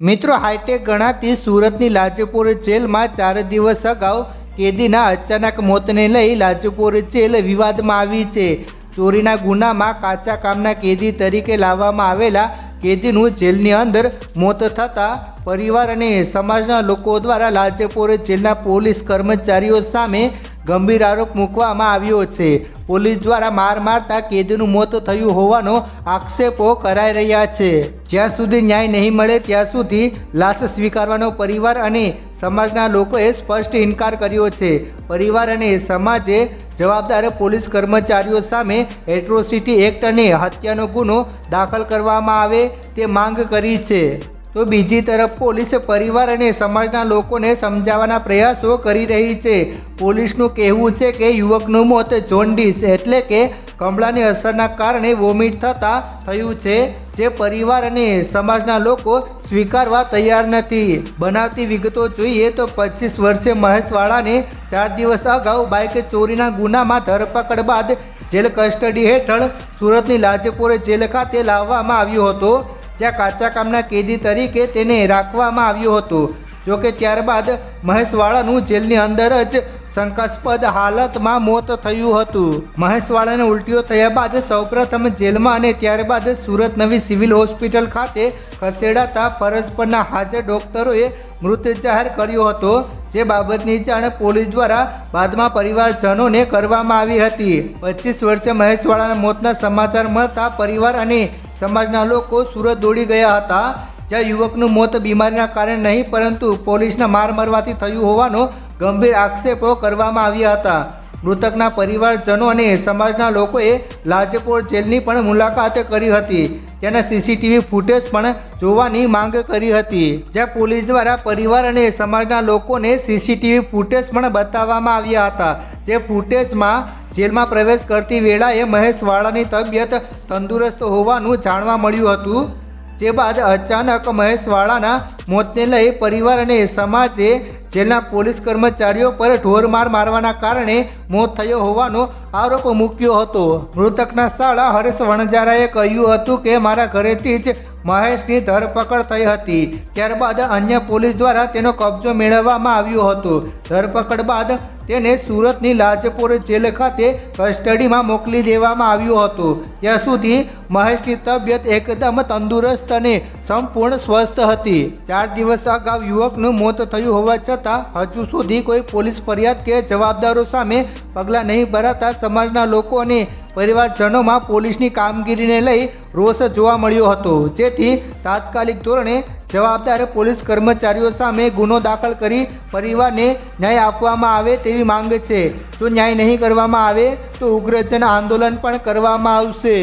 મિત્રો, હાઈટેક ગણાતી સુરતની લાજપુર જેલમાં ચાર દિવસ અગાઉ કેદીના અચાનક મોતને લઈ લાજપુર જેલ વિવાદમાં આવી છે. ચોરીના ગુનામાં કાચા કામના કેદી તરીકે લાવવામાં આવેલા કેદીનું જેલની અંદર મોત થતાં પરિવાર અને સમાજના લોકો દ્વારા લાજપુર જેલના પોલીસ કર્મચારીઓ સામે ગંભીર આરોપ મૂકવામાં આવ્યો છે. પોલીસ દ્વારા માર મારતા કેદીનું મોત થયું હોવાનો આક્ષેપો કરાઈ રહ્યા છે. જ્યાં સુધી ન્યાય નહીં મળે ત્યાં સુધી લાશ સ્વીકારવાનો પરિવાર અને સમાજના લોકોએ સ્પષ્ટ ઇનકાર કર્યો છે. પરિવાર અને સમાજે જવાબદાર પોલીસ કર્મચારીઓ સામે એટ્રોસિટી એક્ટ અને હત્યાનો ગુનો દાખલ કરવામાં આવે તે માંગ કરી છે. તો બીજી તરફ પોલીસ પરિવાર અને સમાજના લોકોને સમજાવવાના પ્રયાસો કરી રહી છે. પોલીસનું કહેવું છે કે યુવકનું મોત જોન્ડિસ એટલે કે કમળાની અસરના કારણે વોમિટ થતાં થયું છે, જે પરિવાર અને સમાજના લોકો સ્વીકારવા તૈયાર નથી. બનાવતી વિગતો જોઈએ તો પચીસ વર્ષે મહેશવાળાને ચાર દિવસ અગાઉ બાઇક ચોરીના ગુનામાં ધરપકડ બાદ જેલ કસ્ટડી હેઠળ સુરતની લાજપોર જેલ ખાતે લાવવામાં આવ્યો હતો. જ્યાં કાચા કામના કેદી તરીકે તેને રાખવામાં આવ્યો હતો. જોકે ત્યારબાદ મહેશવાળાનું જેલની અંદર જ શંકાસ્પદ હાલતમાં મોત થયું હતું. મહેશવાળાને ઉલટીઓ થયા બાદ સૌપ્રથમ જેલમાં અને ત્યારબાદ સુરત નવી સિવિલ હોસ્પિટલ ખાતે ખસેડાતા ફરજ પરના હાજર ડોક્ટરોએ મૃત જાહેર કર્યો હતો. જે બાબતની જાણ પોલીસ દ્વારા બાદમાં પરિવારજનોને કરવામાં આવી હતી. પચીસ વર્ષે મહેશવાળાના મોતના સમાચાર મળતા પરિવાર અને સમાજના લોકો સુરત દોડી ગયા હતા, જ્યાં યુવકનું મોત બીમારીના કારણે નહીં, પરંતુ પોલીસના માર મારવાથી થયું હોવાનો ગંભીર આક્ષેપો કરવામાં આવ્યા હતા. મૃતકના પરિવારજનો અને સમાજના લોકોએ લાજપોર જેલની પણ મુલાકાત કરી હતી. તેના સીસીટીવી ફૂટેજ પણ જોવાની માંગ કરી હતી. જ્યાં પોલીસ દ્વારા પરિવાર અને સમાજના લોકોને સીસીટીવી ફૂટેજ પણ બતાવવામાં આવ્યા હતા. જે ફૂટેજમાં જેલમાં પ્રવેશ કરતી વેળાએ મહેશ વાળાની તબિયત તંદુરસ્ત હોવાનું જાણવા મળ્યું હતું. જે બાદ અચાનક મહેશ વાળાના મોતને લઈ પરિવાર અને સમાજે જેલના પોલીસ કર્મચારીઓ પર ઢોરમાર મારવાના કારણે મોત થયો હોવાનો આરોપ મૂક્યો હતો. મૃતકના શાળા હરેશ વણજારાએ કહ્યું હતું કે, મારા ઘરેથી જ મહેશની ધરપકડ થઈ હતી. ત્યારબાદ અન્ય પોલીસ દ્વારા તેનો કબજો મેળવવામાં આવ્યો હતો. ધરપકડ બાદ તેને સુરતની લાજપોર જેલ ખાતે કસ્ટડીમાં મોકલી દેવામાં આવ્યો હતો. ત્યાં સુધી મહેશની તબિયત એકદમ તંદુરસ્ત અને સંપૂર્ણ સ્વસ્થ હતી. ચાર દિવસ અગાઉ યુવકનું મોત થયું હોવા છતાં હજુ સુધી કોઈ પોલીસ ફરિયાદ કે જવાબદારો સામે પગલાં નહીં ભરાતા સમાજના લોકો અને પરિવારજનોમાં પોલીસની કામગીરીને લઈ રોષ જોવા મળ્યો હતો. જેથી તાત્કાલિક ધોરણે જવાબદાર પોલીસ કર્મચારીઓ સામે ગુનો દાખલ કરી પરિવારને ન્યાય આપવામાં આવે તેવી માંગ છે. જો ન્યાય નહીં કરવામાં આવે, તો ઉગ્રજન આંદોલન પણ કરવામાં આવશે.